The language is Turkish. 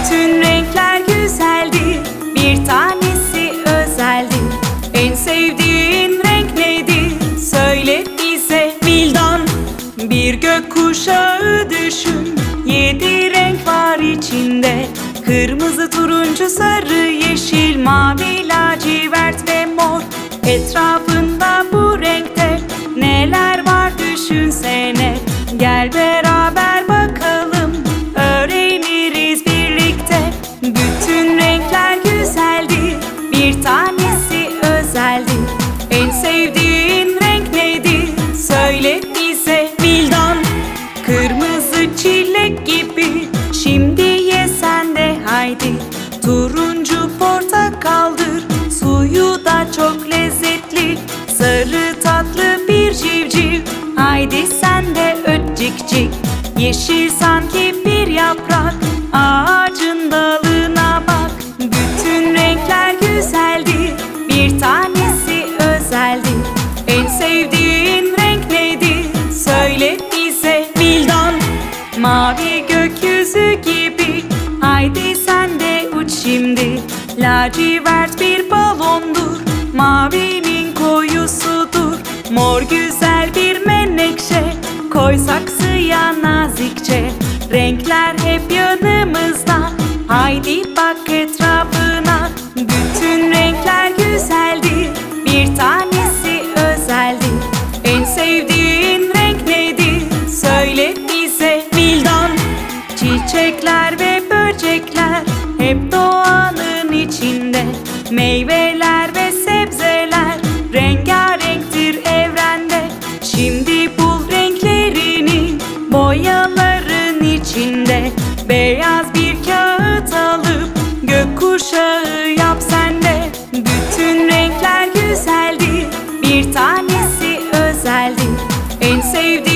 Bütün renkler güzeldir Bir tanesi özeldir En sevdiğin renk nedir? Söyle bize. Vildan Bir gökkuşağı düşün. Yedi renk var içinde. Kırmızı, turuncu, sarı, yeşil, mavi, lacivert ve mor. Etrafın gibi. Şimdi ye sen de haydi. Turuncu portakaldır Suyu da çok lezzetli. Sarı tatlı bir civciv Haydi sen de öt cik cik Yeşil sanki bir yaprak Ağacın dalına bak. Bütün renkler güzeldir Bir tanesi özeldir. En sevdiğin gökyüzü gibi. Haydi sen de uç şimdi. Lacivert bir balondur. Mavinin koyusudur. Mor güzel bir menekşe. Koy saksıya nazikçe. Renkler hep yanımızda böcekler Hep doğanın içinde Meyveler ve sebzeler Rengarenktir evrende. Şimdi bul renklerini Boyaların içinde. Beyaz bir kağıt alıp Gökkuşağı yap sen Bütün renkler güzeldir Bir tanesi özeldir. En sevdiğin